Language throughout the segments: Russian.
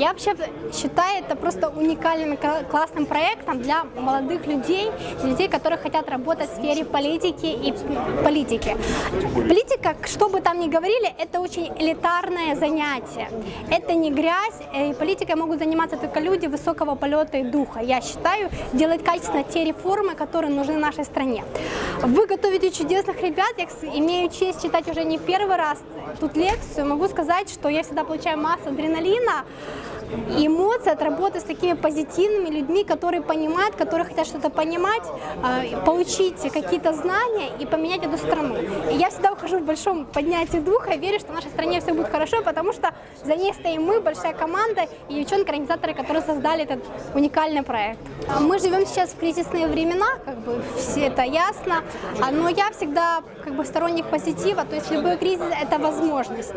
Я вообще считаю это просто уникальным классным проектом для молодых людей, людей, которые хотят работать в сфере политики и политики. Политика, что бы там ни говорили, это очень элитарное занятие. Это не грязь, э, и политикой могут заниматься только люди высокого полета и духа. Я считаю, делать качественно те реформы, которые нужны нашей стране. Вы готовите чудесных ребят, я имею честь читать уже не первый раз тут лекцию. Могу сказать, что я всегда получаю массу адреналина и эмоций от работы с такими позитивными людьми, которые понимают, которые хотят что-то понимать, э, получить какие-то знания и поменять эту страну. И я всегда ухожу в большом поднятии духа верю, что в нашей стране все будет хорошо, потому что за ней стоим мы, большая команда и девчонки-организаторы, которые создали этот уникальный проект. А Мы живем сейчас в кризисные времена, как бы все это ясно, а, но я всегда как бы сторонник позитива, то есть любой кризис – это возможность.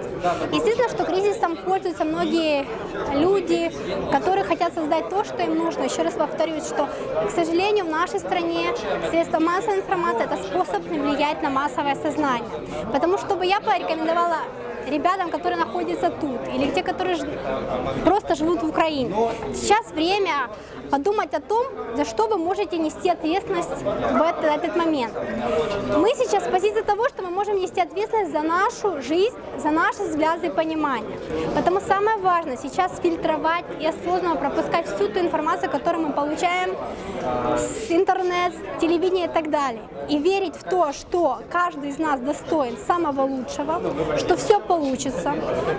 Естественно, что кризисом пользуются многие люди, которые хотят создать то, что им нужно. Еще раз повторюсь, что, к сожалению, в нашей стране средства массовой информации – это способ влиять на массовое сознание. Потому что бы я порекомендовала ребятам, которые находятся тут, или те, которые ж- просто живут в Украине. Сейчас время подумать о том, за что вы можете нести ответственность в этот, этот момент. Мы сейчас в позиции того, что мы можем нести ответственность за нашу жизнь, за наши взгляды и понимание. Потому самое важное сейчас фильтровать и осознанно пропускать всю ту информацию, которую мы получаем с интернет, с телевидения и так далее. И верить в то, что каждый из нас достоин самого лучшего, что все получится,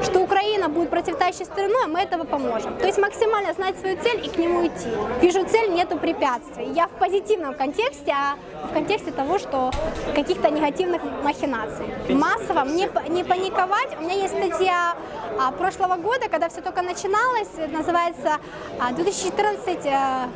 что Украина будет процветающей страной, а мы этого поможем. То есть максимально знать свою цель и к нему идти. Вижу цель, нету препятствий. Я в позитивном контексте, а в контексте того, что каких-то негативных махинаций. Массово не, п- не паниковать. У меня есть статья а, прошлого года, когда все только начиналось, называется а, 2014 э,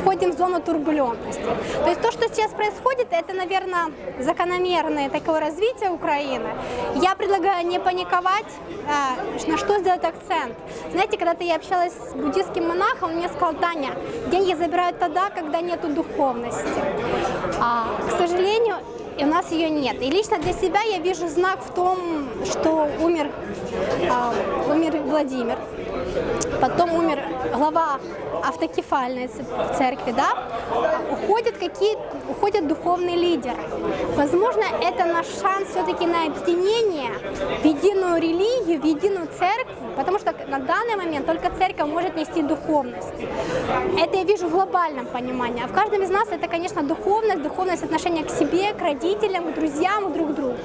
входим в зону турбулентности. То есть то, что сейчас происходит, это, наверное, закономерное такое развитие Украины. Я предлагаю не паниковать, э, на что сделать акцент. Знаете, когда-то я общалась с буддийским монахом, он мне сказал, Таня, деньги забирают тогда, когда нету духовности. А, к сожалению, и у нас ее нет. И лично для себя я вижу знак в том, что умер, а, Владимир, потом умер глава автокефальной церкви, да, уходят какие уходят духовные лидеры. Возможно, это наш шанс все-таки на объединение в единую религию, в единую церковь, потому что на данный момент только церковь может нести духовность. Это я вижу в глобальном понимании. А в каждом из нас это, конечно, духовность, духовность отношения к себе, к родителям, к друзьям, к друг другу.